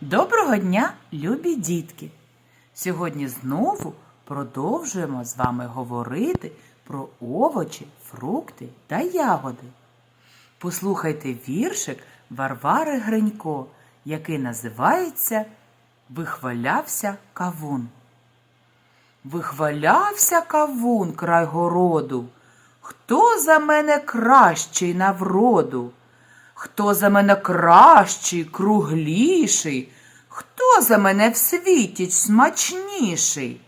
Доброго дня, любі дітки! Сьогодні знову продовжуємо з вами говорити про овочі, фрукти та ягоди. Послухайте віршик Варвари Гринько, який називається Вихвалявся кавун. Вихвалявся кавун край городу. Хто за мене кращий на вроду? Хто за мене кращий, кругліший? Хто за мене в світі смачніший?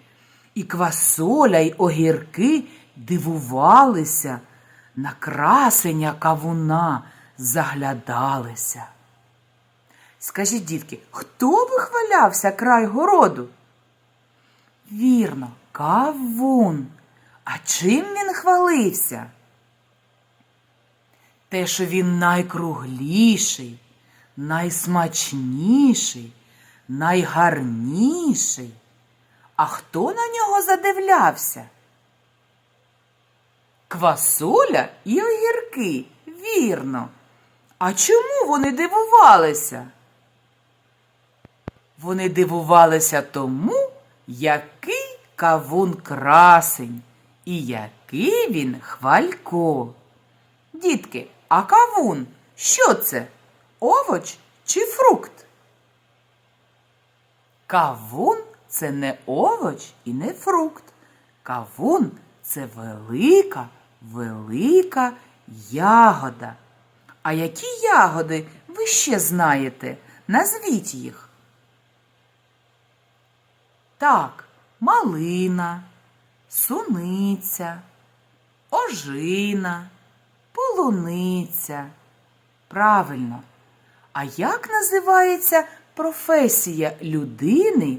І квасоля, й огірки дивувалися, на красення кавуна заглядалися. Скажіть, дітки, хто вихвалявся край городу? Вірно, кавун. А чим він хвалився? Те, що він найкругліший, найсмачніший, найгарніший. А хто на нього задивлявся? Квасоля і огірки, вірно. А чому вони дивувалися? Вони дивувалися тому, який кавун красень і який він хвалько. Дітки, а кавун що це? Овоч чи фрукт? Кавун це не овоч і не фрукт. Кавун це велика, велика ягода. А які ягоди ви ще знаєте? Назвіть їх. Так, малина, суниця, ожина, полуниця. Правильно. А як називається професія людини,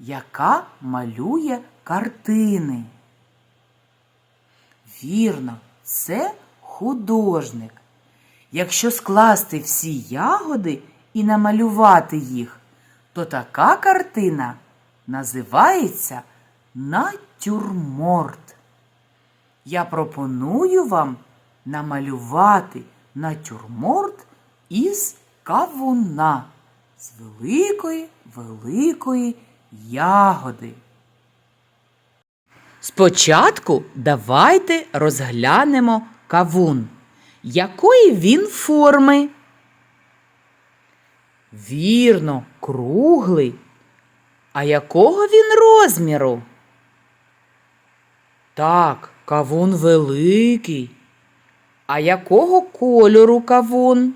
яка малює картини? Вірно, це художник. Якщо скласти всі ягоди і намалювати їх, то така картина називається натюрморт. Я пропоную вам намалювати натюрморт із кавуна з великої великої ягоди. Спочатку давайте розглянемо кавун. Якої він форми? Вірно, круглий. А якого він розміру? Так, кавун великий. А якого кольору кавун?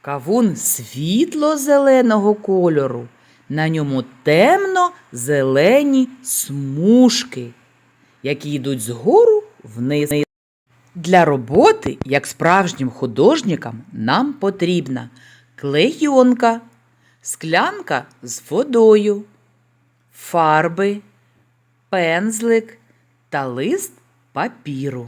Кавун світло-зеленого кольору. На ньому темно-зелені смужки, які йдуть згору вниз. Для роботи, як справжнім художникам, нам потрібна клейонка, склянка з водою, фарби, пензлик та лист папіру.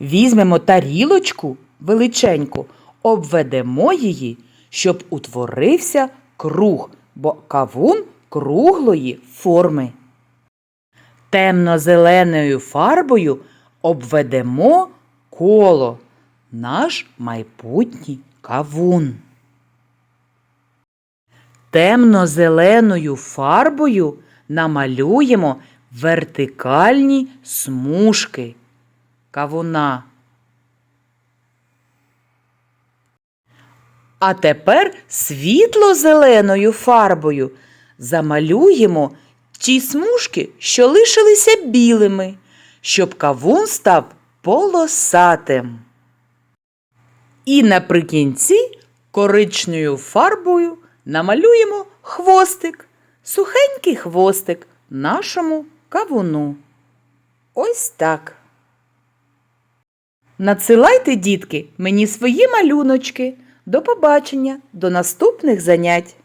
Візьмемо тарілочку величеньку, обведемо її, щоб утворився круг, бо кавун круглої форми. Темно-зеленою фарбою обведемо коло, наш майбутній кавун. Темно-зеленою фарбою намалюємо вертикальні смужки кавуна. А тепер світло-зеленою фарбою замалюємо ті смужки, що лишилися білими, щоб кавун став полосатим. І наприкінці коричневою фарбою намалюємо хвостик, сухенький хвостик нашому кавуну. Ось так. Надсилайте, дітки, мені свої малюночки. До побачення, до наступних занять.